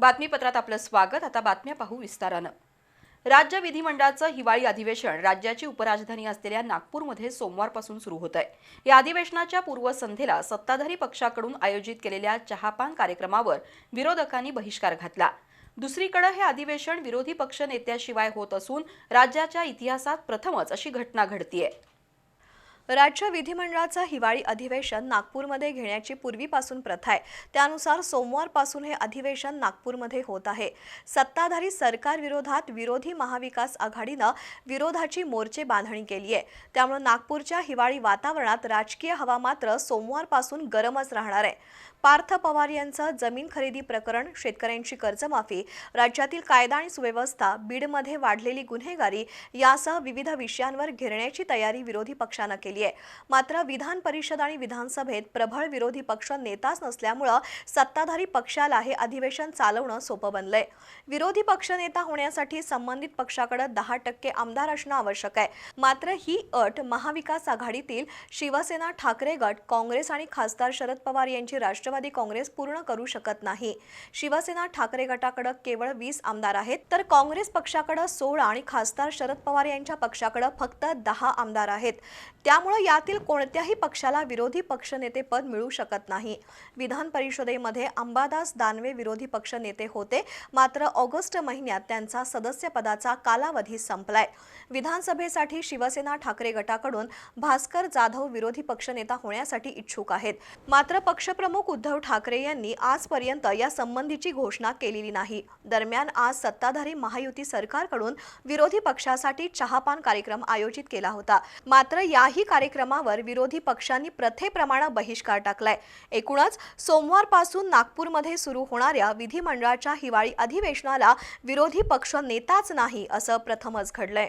बातमीपत्रात आपलं स्वागत. आता बातम्या पाहू विस्तारानं. राज्य विधिमंडळाचं हिवाळी अधिवेशन राज्याची उपराजधानी असलेल्या नागपूरमध्ये सोमवारपासून सुरू होत आहे या अधिवेशनाच्या पूर्वसंध्येला सत्ताधारी पक्षाकडून आयोजित केलेल्या चहापान कार्यक्रमावर विरोधकांनी बहिष्कार घातला. दुसरीकडे हे अधिवेशन विरोधी पक्ष नेत्याशिवाय होत असून राज्याच्या इतिहासात प्रथमच अशी घटना घडतीये. राज्य विधिमंडळाचं हिवाळी अधिवेशन नागपूरमध्ये घेण्याची पूर्वीपासून प्रथा आहे. त्यानुसार सोमवारपासून हे अधिवेशन नागपूरमध्ये होत आहे. सत्ताधारी सरकारविरोधात विरोधी महाविकास आघाडीनं विरोधाची मोर्चे बांधणी केली आहे. त्यामुळे नागपूरच्या हिवाळी वातावरणात राजकीय हवा मात्र सोमवारपासून गरमच राहणार आहे. पार्थ पवार यांचं जमीन खरेदी प्रकरण शेतकऱ्यांची कर्जमाफी राज्यातील कायदा आणि सुव्यवस्था बीडमध्ये वाढलेली गुन्हेगारी यासह विविध विषयांवर घेरण्याची तयारी विरोधी पक्षानं केली आहे. मात्र विधान परिषद आणि विधानसभेत प्रबळ विरोधी पक्ष नेताच नसल्यामुळं सत्ताधारी पक्षाला हे अधिवेशन चालवणं सोपं बनलंय. विरोधी पक्षनेता होण्यासाठी संबंधित पक्षाकडे दहा टक्के आमदार असणं आवश्यक आहे. मात्र ही अट महाविकास आघाडीतील शिवसेना ठाकरे गट काँग्रेस आणि खासदार शरद पवार यांची राष्ट्रवादी काँग्रेस पूर्ण करू शकत नाही. शिवसेना ठाकरे गटाकडे केवळ वीस आमदार आहेत तर काँग्रेस पक्षाकडे सोळा आणि खासदार शरद पवार यांच्या पक्षाकडे फक्त दहा आमदार आहेत. त्यामुळे यातील कोणत्याही पक्षाला विरोधी पक्षनेतेपद मिळू शकत नाही. विधान परिषदेमध्ये अंबादास दानवे विरोधी पक्षनेते होते. मात्र ऑगस्ट महिन्यात त्यांचा सदस्यपदाचा कालावधी संपलाय. विधानसभेसाठी शिवसेना ठाकरे गटाकडून भास्कर जाधव विरोधी पक्षनेता होण्यासाठी इच्छुक आहेत. मात्र पक्षप्रमुख उद्धव ठाकरे यांनी आजपर्यंत या संबंधीची घोषणा केलेली नाही. दरम्यान आज सत्ताधारी महायुती सरकारकडून विरोधी पक्षासाठी चहापान कार्यक्रम आयोजित केला होता. मात्र याही कार्यक्रमावर विरोधी पक्षांनी प्रथेप्रमाणे बहिष्कार टाकलाय. एकूणच सोमवारपासून नागपूरमध्ये सुरू होणाऱ्या विधिमंडळाच्या हिवाळी अधिवेशनाला विरोधी पक्ष नेताच नाही असं प्रथमच घडलंय.